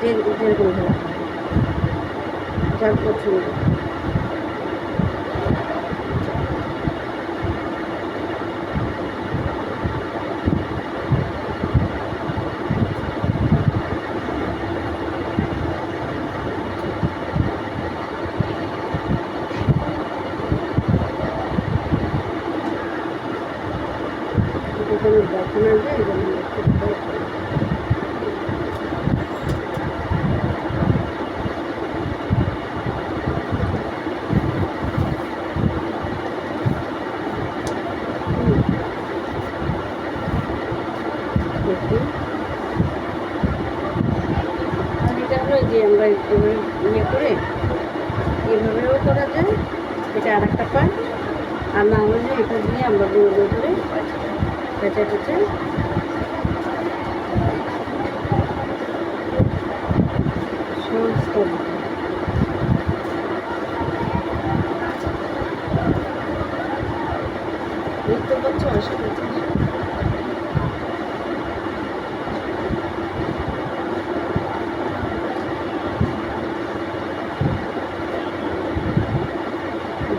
যে যেরকম ভালো যার পছন্দ এখানে দেখেন যে আমরা এভাবে ইয়ে করে এভাবেও করা যায়, এটা আর একটা পার্ট আর না হলে এটা দিয়ে আমরা গোল করে পেঁচা পেঁচে সহজ করে। পাচ্ছ আশা করছি ধরে রাখো এটা তো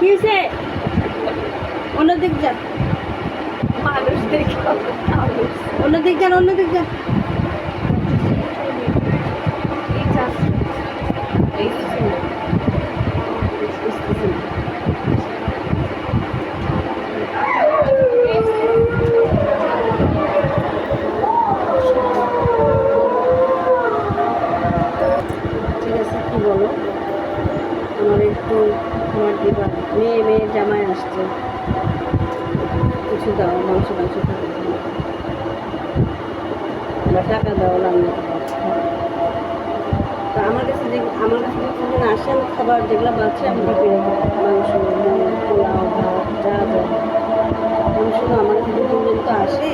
কি হয়েছে অন্যদিক যান মানুষ দেখে অন্যদিক যান অন্যদিক যান মেয়ে মেয়ে জামাই আসছে। কিছু দাও, মাংস মাংস বা টাকা দাও তা আমার কাছে যে, আমার কাছে যখন আসে আমি খাবার যেগুলো বাচ্চা আমি দিতে মাংস, পোলাও, ভাত, যা যা। আমি শুধু আমার কাছে তিনজন তো আসে।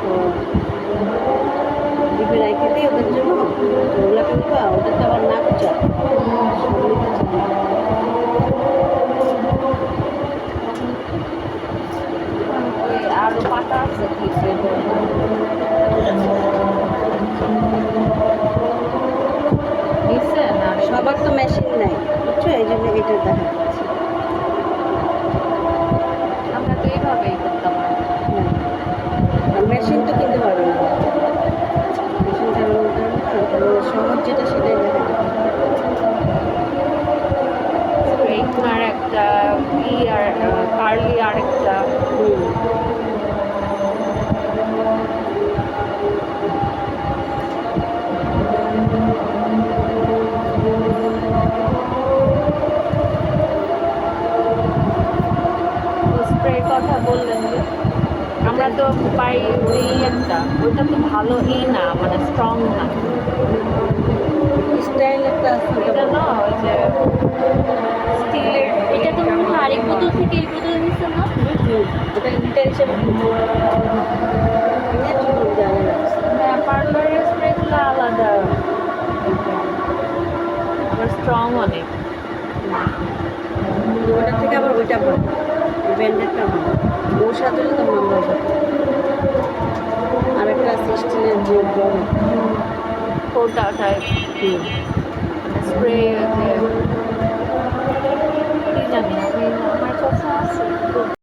তো ডিপে রেখে দিই ওদের জন্য। ওগুলো কিন্তু ওদের তো আবার নাক চায় সব নিতে চায় না। আরও পাতা আছে সবার তো মেশিন নাই বুঝছ এই জন্য এটা দেখা যাচ্ছে আমরা তো এইভাবেই করতাম মেশিন তো কিনতে পারবে না মেশিন চালানো সহজ যেটা সেটাই একটা ই আর কার্লি আর একটা। হুম স্প্রে কথা বললেন যে আমরা তো পাই ওই একটা ওইটা তো ভালো ই না মানে স্ট্রং না। স্টাইল একটা এটা না ওই যে স্টিলের এটা তো মনে হয় আরেক বোতল থেকে এই বোতল নিচ্ছে না? ওটা হ্যাঁ পার্লারের স্প্রেগুলো আলাদা। আবার স্ট্রং অনেক। ওটার থেকে আবার ওইটা ভালো ব্র্যান্ডেডটা ভালো হলে তো মামলা সাথে। আর একটা স্টিলের যে ফোটা টাইপ স্প্রে জানি আমি আমার কাছে আছে।